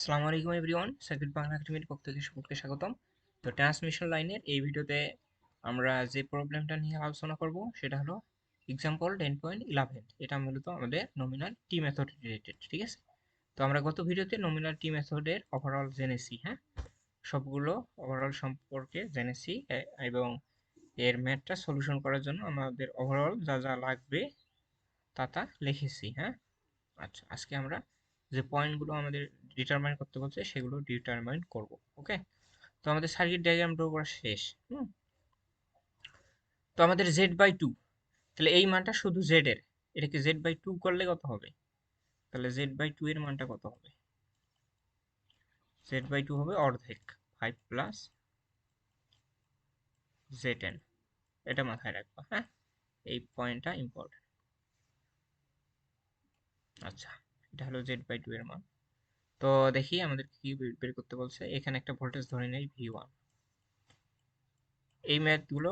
আসসালামু আলাইকুম everyone, circuit Bangla একাডেমির পক্ষ থেকে সকলকে স্বাগতম। তো ট্রান্সমিশন লাইনের এই ভিডিওতে আমরা যে প্রবলেমটা নিয়ে আলোচনা করব, সেটা হলো এক্সাম্পল টেন পয়েন্ট ইলেভেন এটা মূলত আমাদের নমিনাল টি মেথড রিলেটেড ঠিক আছে? তো আমরা গত ভিডিওতে নমিনাল টি মেথডের ওভারঅল জেনেছি হ্যাঁ? সবগুলো ওভারঅল সম্পর্কে জেনেছি এবং এর ম্যাথটা সলিউশন করার জন্য আমাদের ওভারঅল যা যা লাগবে, তা তা লিখেছি হ্যাঁ? আচ্ছা আজকে আমরা যে পয়েন্টগুলো আমাদের ডিটারমাইন করতে বলছে, সেগুলো ডিটারমাইন করব ওকে তো আমাদের সার্কিট ডায়াগ্রাম ড্র করা শেষ, হুম? তো আমাদের জেড বাই টু তাহলে এই মানটা শুধু জেড এর এটাকে জেড বাই টু করলে কত হবে? তাহলে জেড বাই টু এর মানটা কত হবে? জেড বাই টু হবে অর্ধেক ফাইভ প্লাস জেড এন এটা মাথায় রাখবা হ্যাঁ? এই পয়েন্টটা ইম্পর্টেন্ট আচ্ছা। এটা হলো জেড বাই টু এর মান। তো দেখি আমাদের কি বের করতে বলছে। এখানে একটা ভোল্টেজ ধরে নেই ভি ওয়ান এই ম্যাথগুলো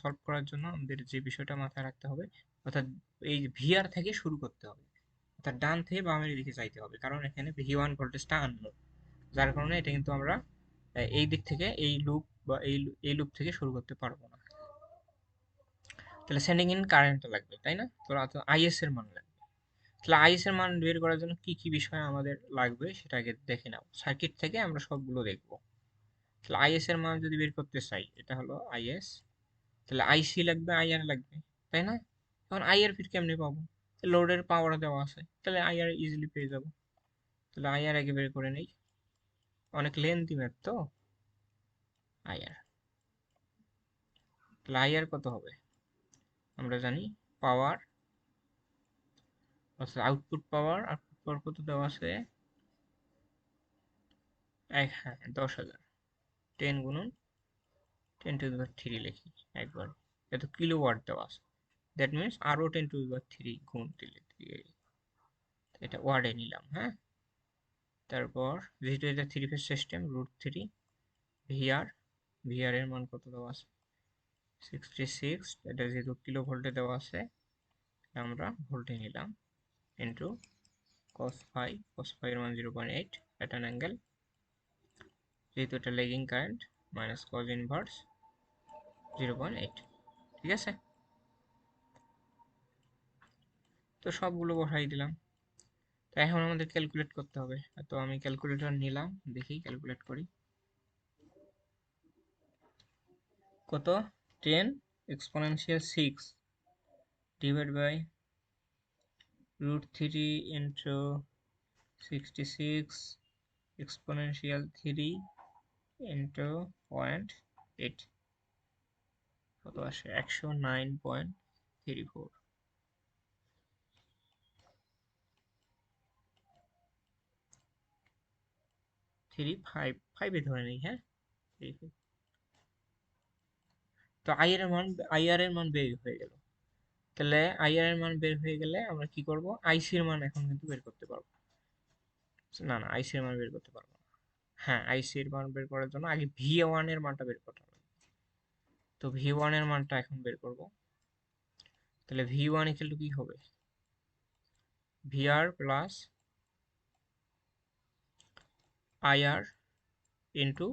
সলভ করার জন্য আমাদের যে বিষয়টা মাথায় রাখতে হবে, অর্থাৎ এই ভিআর থেকে শুরু করতে হবে। অর্থাৎ ডান থেকে বামের দিকে চাইতে হবে, কারণ এখানে ভি ওয়ান ভোল্টেজটা আনলো যার কারণে এটা কিন্তু আমরা এই দিক থেকে এই লুপ বা এই এই লুপ থেকে শুরু করতে পারব না। তাহলে সেন্ডিং ইন কারেন্ট লাগবে, তাই না? তো আইএস এর মান লাগবে। তাহলে আইএস এর মান বের করার জন্য কি কি বিষয় আমাদের লাগবে সেটা আগে দেখে নাও। সার্কিট থেকে আমরা সবগুলো দেখব। তাহলে আইএস এর মান যদি বের করতে চাই, এটা হলো আইএস তাহলে আইসি লাগবে আইআর লাগবে, তাই না? এখন আইআর ফির কেমনি পাবো? লোডের পাওয়ার দেওয়া আছে, তাহলে আইআর ইজিলি পেয়ে যাব। তাহলে আইআর আগে বের করে নেই। অনেক লেন্থি ম্যাথ তো? আইআর তাহলে আইআর কত হবে? আমরা জানি পাওয়ার অর্থাৎ আউটপুট পাওয়ার আউটপুট পাওয়ার কত দেওয়া আছে? এক হ্যাঁ দশ হাজার। টেন গুণন টেন টু দি থ্রি লিখি একবার। এত কিলো ওয়াট দেওয়া আছে। দ্যাট মিনস আরও টেন টু দি থ্রি গুণ দিলে এটা ওয়ার্ডে নিলাম হ্যাঁ? তারপর যেহেতু এটা three phase system root three V R V R কত দেওয়া আছে? সিক্সটি সিক্স এটা যেহেতু কিলো ভোল্টে দেওয়া আছে, আমরা ভোল্টে নিলাম। Into cos phi cos phi এর মান zero point eight at an angle যেহেতু এটা lagging current minus cos inverse zero point eight ঠিক আছে? তো সবগুলো বসাই দিলাম। তো এখন আমাদের ক্যালকুলেট করতে হবে। তো আমি ক্যালকুলেটর নিলাম, দেখি ক্যালকুলেট করি। কত? Ten exponential six divide by root 3 into 66 exponential 3 into point 8 কত আসে? একশো nine point three four three five ফাইভে ধরে নেই হ্যাঁ? তো আই এর মান আই এর মান বের হয়ে গেল। তাহলে আইআর এর মান বের হয়ে গেলে আমরা কি করব? আইসির মান এখন কিন্তু বের করতে পারব। না না আইসির মান বের করতে পারব না। হ্যাঁ আইসির মান বের করার জন্য আগে ভি ওয়ানের মানটা বের করতে হবে। তো ভি ওয়ানের মানটা এখন বের করব। তাহলে ভি ওয়ান ইকুয়াল টু কি হবে? VR plus I IR into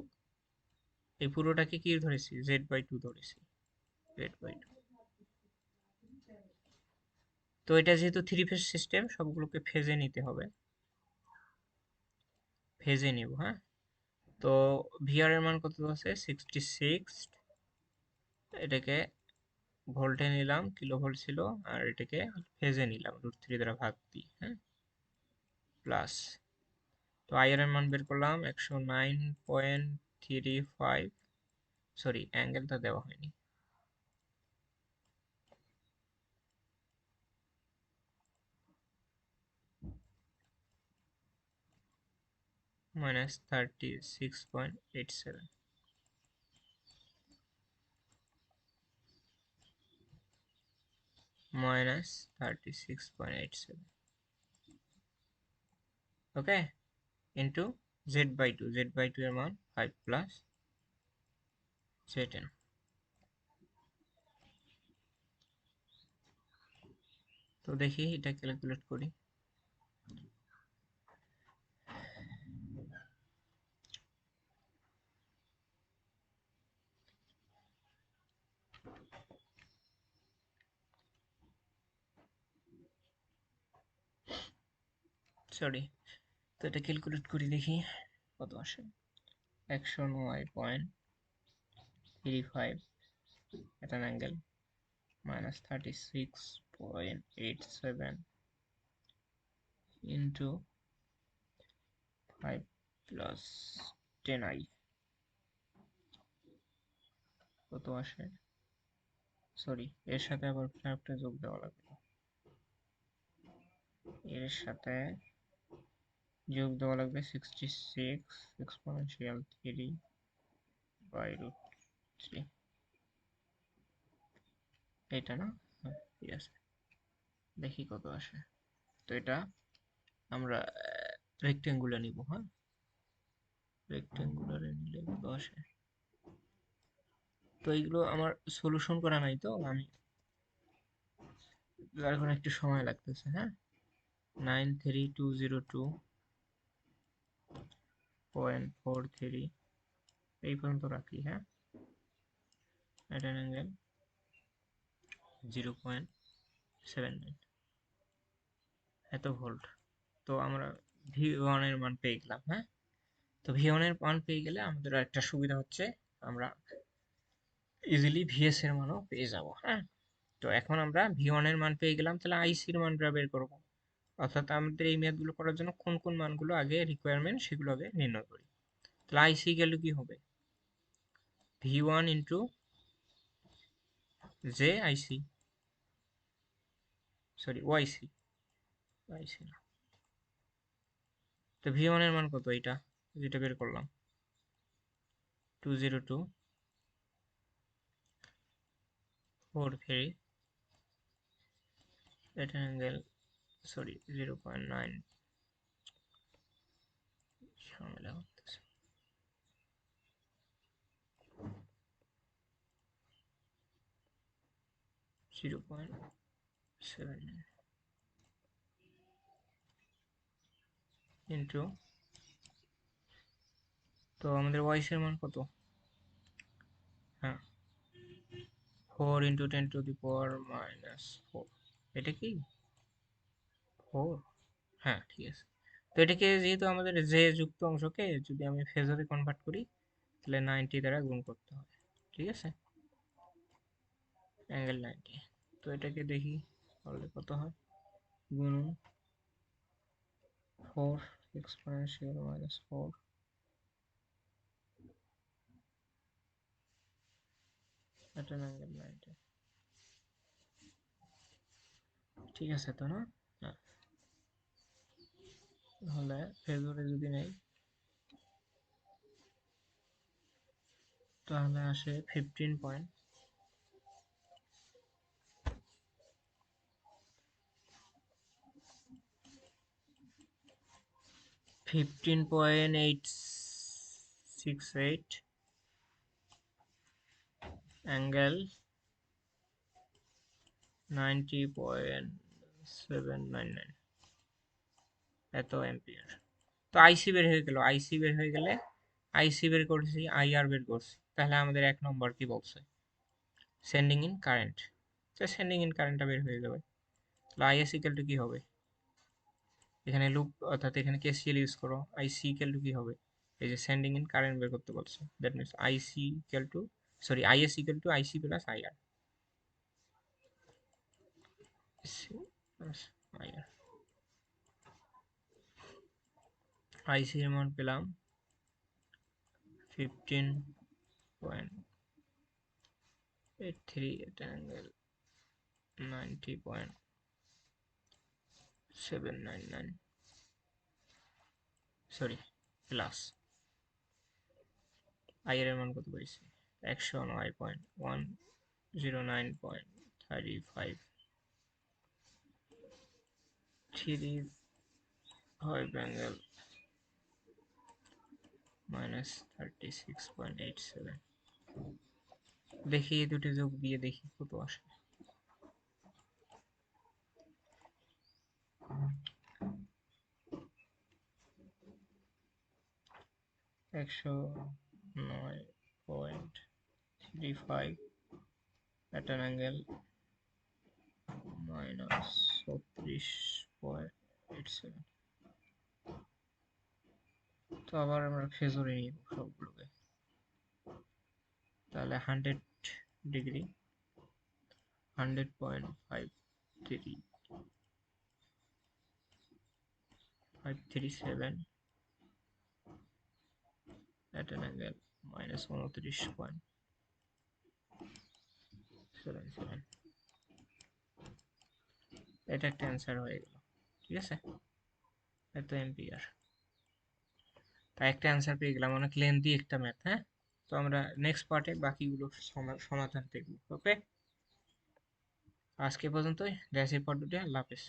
এই পুরোটাকে কি ধরেছি? জেড বাই টু ধরেছি। জেড বাই টু তো এটা যেহেতু থ্রি ফেজ সিস্টেম সবগুলোকে ফেজে নিতে হবে। ফেজে নিব হ্যাঁ? তো ভিআর এর মান কত আছে? সিক্সটি সিক্স এটাকে ভোল্টে নিলাম কিলো ভোল্ট ছিল, আর এটাকে ফেজে নিলাম রুট থ্রি দ্বারা ভাগ দিই হ্যাঁ? প্লাস তো আইআর এর মান বের করলাম, একশো nine point three five sorry অ্যাঙ্গেলটা দেওয়া হয়নি। minus 36.87 minus 36.87 okay into z by 2 z by 2 এর মান 5 plus z10 তো দেখি এটা ক্যালকুলেট করি সরি তো এটা ক্যালকুলেট করি দেখি। কত আসে? একশো নয় point three five at an angle minus 36.87 into 5 plus 10i কত আসে? সরি এর সাথে আবার ফ্ল্যাপটা যোগ দেওয়া লাগবে। এর সাথে যোগ দেওয়া লাগবে sixty six exponential three by root three এটা না? হ্যাঁ ঠিক আছে। দেখি কত আসে। তো এটা আমরা রেক্টেঙ্গুলার নিব হ্যাঁ? রেক্টেঙ্গুলারে নিলে কত আসে? তো এইগুলো আমার সলিউশন করা নাই তো, আমি এখন একটু সময় লাগতেছে হ্যাঁ? Nine three two zero two point four three এই পর্যন্ত রাখি হ্যাঁ? At an angle zero point seven nine এত ভোল্ট তো আমরা ভি ওয়ানের মান পেয়ে গেলাম হ্যাঁ? তো ভি ওয়ানের মান পেয়ে গেলে আমাদের একটা সুবিধা হচ্ছে, আমরা ইজিলি ভিএস এর মানও পেয়ে যাব হ্যাঁ? তো এখন আমরা ভি ওয়ানের মান পেয়ে গেলাম, তাহলে আইসির মানটা বের করব। অর্থাৎ আমাদের এই ম্যাথগুলো করার জন্য কোন কোন মানগুলো আগে রিকোয়ারমেন্ট সেগুলো আগে নির্ণয় করি। তাহলে আইসি গেলে কি হবে? V one into J IC sorry YC YC না। তো ভি ওয়ানের মান কত এটা যেটা বের করলাম। Two zero two four three at an angle sorry 0.9 ঝামেলা হতেছে জিরো পয়েন্ট সেভেন ইন্টু তো আমাদের ওয়াইসের মান কত? হ্যাঁ। Four into ten to the power minus four এটা কি? ফোর হ্যাঁ ঠিক আছে। তো এটাকে যেহেতু আমাদের যে যুক্ত অংশকে যদি আমি ফেজরে কনভার্ট করি, তাহলে নাইনটি দ্বারা গুণ করতে হবে, ঠিক আছে? অ্যাঙ্গেল নাইনটি তো এটাকে দেখি, তাহলে কত হয়? গুণন four exponential minus four an angle 90 ঠিক আছে, তো না? তাহলে ফেজরে যদি নেই, তাহলে আসে fifteen point fifteen point eight six eight angle ninety point seven nine nine এত অ্যাম্পিয়ার তো আইসি বের হয়ে গেল। আইসি বের হয়ে গেলে আইসি বের করছি আইআর বের করছি। তাহলে আমাদের এক নম্বর কি বলছে? সেন্ডিং ইন কারেন্ট তো সেন্ডিং ইন কারেন্টটা বের হয়ে যাবে তাহলে আইএস ইকাল টু কি হবে? এখানে লুপ অর্থাৎ এখানে কেসিএল ইউজ করো। আইসি ইকাল টু কি হবে? এই যে সেন্ডিং ইন কারেন্ট বের করতে বলছে। That means IC equal to sorry is equal to ic plus ir plus এর মান পেলাম। Fifteen point eight three at angle ninety point seven nine nine sorry plus আইয়ের মান কত পেয়েছি? একশো নয় point one zero nine point thirty five three five angle minus thirty six point eight seven দেখি এই দুটি যোগ দিয়ে দেখি কত আসে। একশো নয় point three five at an angle minus ছত্রিশ পয়েন্ট এইট সেভেন তো আবার আমরা ফেজরে নিব সবগুলোকে। তাহলে hundred degree, hundred point five three five three seven at an angle minus উনত্রিশ পয়েন্ট সেভেন সেভেন এটা একটা অ্যান্সার হয়ে গেল, ঠিক আছে? এত এম্পিয়ার তাই একটা অ্যান্সার পেয়ে গেলাম। অনেক লেন্দি একটা ম্যাথ হ্যাঁ? তো আমরা নেক্সট পার্টে বাকিগুলো সমা- সমাধান দেখব ওকে আজকে পর্যন্তই। দেখাচ্ছি পর্বটি আল্লাহ হাফেজ।